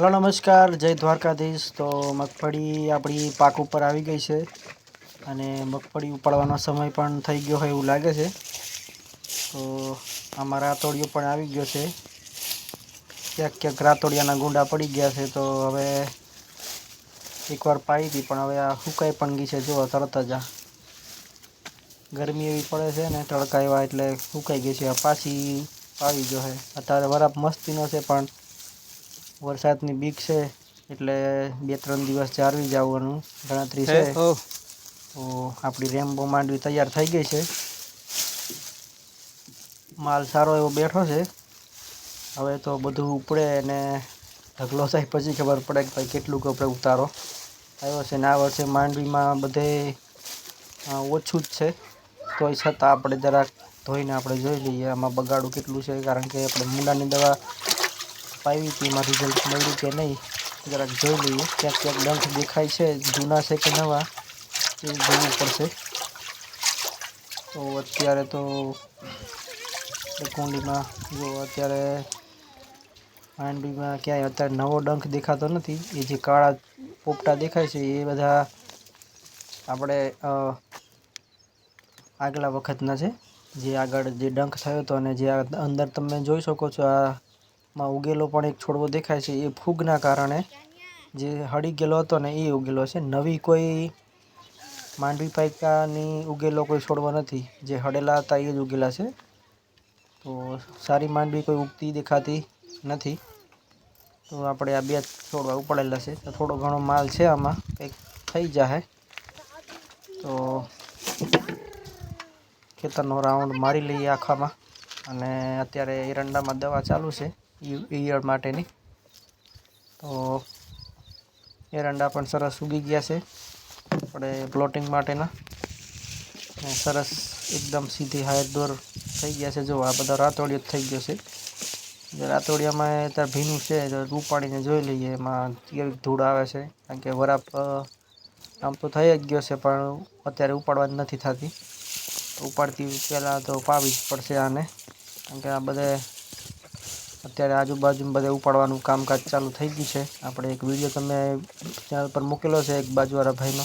Hello, નમસ્કાર. જય દ્વારકાધીશ. તો મગફળી આપણી પાક ઉપર આવી ગઈ છે અને મગફળી ઉપાડવાનો સમય પણ થઈ ગયો હોય એવું લાગે છે. તો આમાં રાતોડિયો પણ આવી ગયો છે. ક્યાંક ક્યાંક રાતોડિયાના ગુંડા પડી ગયા છે, તો હવે એકવાર પાઈ હતી, પણ હવે આ સુકાઈ પણ ગઈ છે. જોવા, તરત જ આ ગરમી એવી પડે છે ને, તડકા એવા એટલે સુકાઈ ગઈ છે. આ પાછી આવી ગયો છે. અત્યારે વરાપ મસ્તીનો છે, પણ વરસાદની બીક છે એટલે બે ત્રણ દિવસ જાળવી જવાનું ગણતરી છે. તો આપણી રેમ્બો માંડવી તૈયાર થઈ ગઈ છે. માલ સારો એવો બેઠો છે. હવે તો બધું ઉપડે અને ઢગલો થાય પછી ખબર પડે કે ભાઈ કેટલું આપણે ઉતારો. આવ્યો છે ને આ વર્ષે માંડવીમાં બધે ઓછું જ છે. તોય છતાં આપણે જરાક ધોઈને આપણે જોઈ લઈએ આમાં બગાડું કેટલું છે કારણ કે આપણે મૂંડાની દવા પાવી હતી, એમાં રિઝલ્ટ મળ્યું કે નહીં, જરાક જોઈ લઈએ. ક્યાંક ક્યાંક ડંખ દેખાય છે, જૂના છે કે નવા, એ જોવું પડશે. તો અત્યારે તો કુંડીમાં જો અત્યારે માંડવીમાં ક્યાંય અત્યારે નવો ડંખ દેખાતો નથી, એ જે કાળા પોપટા દેખાય છે, એ બધા આપણે આગલા વખતના છે. જે આગળ જે ડંખ થયો હતો અને જે અંદર તમે જોઈ શકો છો આમાં ઉગેલો પણ એક છોડવો દેખાય છે, એ ફૂગના કારણે જે હળી ગયેલો હતો ને એ ઉગેલો છે. નવી કોઈ માંડવી પાયકાની ઉગેલો કોઈ છોડવો નથી. જે હળેલા હતા એ જ ઉગેલા છે. તો સારી માંડવી કોઈ ઉગતી દેખાતી નથી. તો આપણે આ બે છોડવા ઉપાડેલા છે. તો થોડો ઘણો માલ છે આમાં, કંઈક થઈ જાય તો ખેતરનો રાઉન્ડ મારી લઈએ આખામાં. અને અત્યારે એરંડામાં દવા ચાલુ છે. ઈયળ માટેની. તો એરંડા પણ સરસ ઉગી ગયા છે. આપણે પ્લોટિંગ માટેના. સરસ એકદમ સીધી હાયર દોર થઈ ગયા છે. જો, આ બધા રાતોડિયો થઈ ગયો છે. રાતોડિયામાં અત્યારે ભીનું છે, તો ઉપાડીને જોઈ લઈએ એમાં કેવી ધૂળ આવે છે. કારણ કે વરાપ આમ તો થઈ જ ગયો છે, પણ અત્યારે ઉપાડવાની નથી થતી. ઉપાડતી પહેલાં તો પાવી જ પડશે આને. કારણ કે આ બધે અત્યારે આજુબાજુ બધે ઉપાડવાનું કામકાજ ચાલુ થઈ ગયું છે. આપણે એક વીડિયો તમે ચેનલ પર મૂકેલો છે, એક બાજુવાળા ભાઈનો.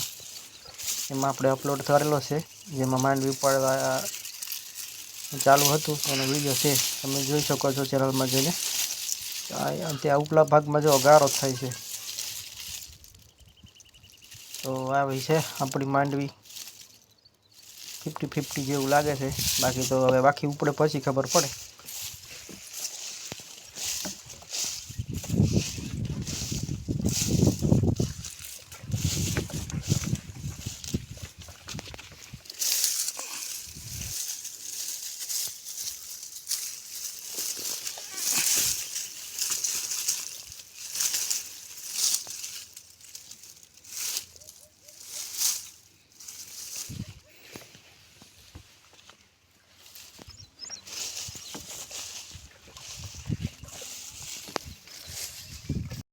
એમાં આપણે અપલોડ કરેલો છે. જેમાં માંડવી ઉપાડવા ચાલુ હતું. એનો વીડિયો છે. તમે જોઈ શકો છો ચેનલમાં જઈને. ત્યાં ઉપલા ભાગમાં જો ગારો થાય છે. તો આવી છે આપણી માંડવી. ફિફ્ટી ફિફ્ટી જેવું લાગે છે. બાકી તો હવે બાકી ઉપડે પછી ખબર પડે.